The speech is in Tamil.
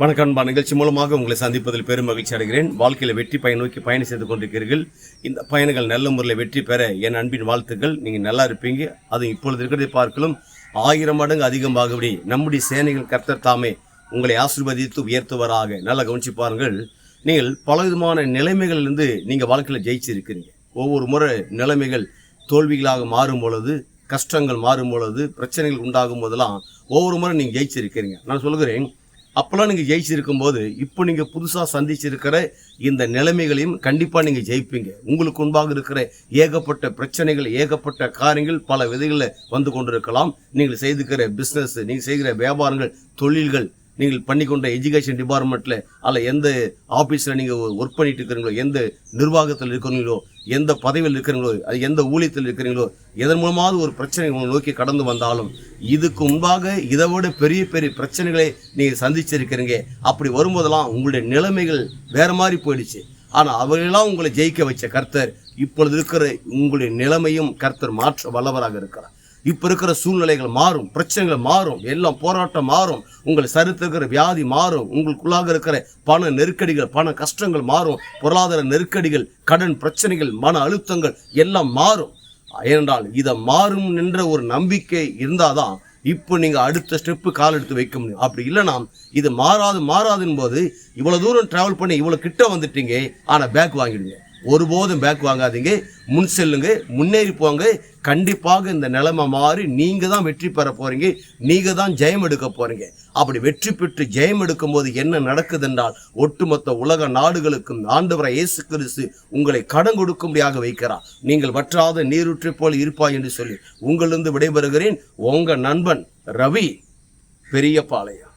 வணக்கம் அன்பா நிகழ்ச்சி மூலமாக உங்களை சந்திப்பதில் பெரும் மகிழ்ச்சி அடைகிறேன். வாழ்க்கையில் வெற்றி பயன் நோக்கி பயணம் செய்து கொண்டிருக்கிறீர்கள். இந்த பயணங்கள் நல்ல முறையில் வெற்றி பெற என் அன்பின் வாழ்த்துக்கள். நீங்கள் நல்லா இருப்பீங்க. அது இப்பொழுது இருக்கிறதை பார்க்கலும் ஆயிரம் மடங்கு அதிகமாகபடி நம்முடைய சேனைகள் கர்த்தர் தாமே உங்களை ஆசீர்வதித்து உயர்த்துவராக. நல்லா கவனிச்சு பாருங்கள். நீங்கள் பலவிதமான நிலைமைகளிலிருந்து நீங்கள் வாழ்க்கையில் ஜெயிச்சிருக்கிறீங்க. ஒவ்வொரு முறை நிலைமைகள் தோல்விகளாக மாறும் பொழுது கஷ்டங்கள் மாறும் பொழுது பிரச்சனைகள் உண்டாகும் போதெல்லாம் ஒவ்வொரு முறை நீங்கள் ஜெயிச்சிருக்கிறீங்க. நான் சொல்கிறேன் அப்போல்லாம் நீங்கள் ஜெயிச்சிருக்கும் போது இப்போ நீங்கள் புதுசாக சந்திச்சிருக்கிற இந்த நிலைமைகளையும் கண்டிப்பாக நீங்கள் ஜெயிப்பீங்க. உங்களுக்கு முன்பாக இருக்கிற ஏகப்பட்ட பிரச்சனைகள் ஏகப்பட்ட காரியங்கள் பல விதைகளில் வந்து கொண்டிருக்கலாம். நீங்கள் செய்துக்கிற பிஸ்னஸ் நீங்கள் செய்கிற வியாபாரங்கள் தொழில்கள் நீங்கள் பண்ணிக்கொண்ட எஜுகேஷன் டிபார்ட்மெண்ட்டில் அல்ல எந்த ஆஃபீஸில் நீங்கள் ஒர்க் பண்ணிட்டு இருக்கிறீங்களோ எந்த நிர்வாகத்தில் இருக்கிறீங்களோ எந்த பதவியில் இருக்கிறீங்களோ அது எந்த ஊழியத்தில் இருக்கிறீங்களோ எதன் மூலமாவது ஒரு பிரச்சனை உங்களை நோக்கி கடந்து வந்தாலும் இதுக்கு முன்பாக இதை விட பெரிய பெரிய பிரச்சனைகளை நீங்கள் சந்திச்சிருக்கிறீங்க. அப்படி வரும்போதெல்லாம் உங்களுடைய நிலைமைகள் வேறு மாதிரி போயிடுச்சு. ஆனால் அவர்களெல்லாம் உங்களை ஜெயிக்க வச்ச கர்த்தர் இப்பொழுது இருக்கிற உங்களுடைய நிலைமையும் கர்த்தர் மாற்ற வல்லவராக இருக்கிறார். இப்போ இருக்கிற சூழ்நிலைகள் மாறும் பிரச்சனைகள் மாறும் எல்லாம் போராட்டம் மாறும் உங்கள் சரித்திருக்கிற வியாதி மாறும் உங்களுக்குள்ளாக இருக்கிற பண நெருக்கடிகள் பண கஷ்டங்கள் மாறும் பொருளாதார நெருக்கடிகள் கடன் பிரச்சனைகள் மன அழுத்தங்கள் எல்லாம் மாறும். ஏனென்றால் இதை மாறும் என்ற ஒரு நம்பிக்கை இருந்தாதான் இப்போ நீங்கள் அடுத்த ஸ்டெப்பு கால் எடுத்து வைக்க முடியும். அப்படி இல்லைனா இது மாறாது மாறாதுன்னு போது இவ்வளோ தூரம் ட்ராவல் பண்ணி இவ்வளோ கிட்ட வந்துட்டீங்க ஆனால் பேக் வாங்கிடுங்க. ஒருபோதும் பேக் வாங்காதீங்க. முன் செல்லுங்க முன்னேறி போங்க. கண்டிப்பாக இந்த நிலைமை மாறி நீங்கள் தான் வெற்றி பெற போகிறீங்க நீங்கள் தான் ஜெயம் எடுக்க போகிறீங்க அப்படி வெற்றி பெற்று ஜெயம் எடுக்கும் போது என்ன நடக்குது என்றால் ஒட்டுமொத்த உலக நாடுகளுக்கும் ஆண்டவரை இயேசு கிறிஸ்து உங்களை கடன் கொடுக்கும்படியாக வைக்கிறார். நீங்கள் வற்றாத நீரூற்றை போல் இருப்பாய் என்று சொல்லி உங்களிருந்து விடைபெறுகிறேன். உங்கள் நண்பன் ரவி பெரியபாளையம்.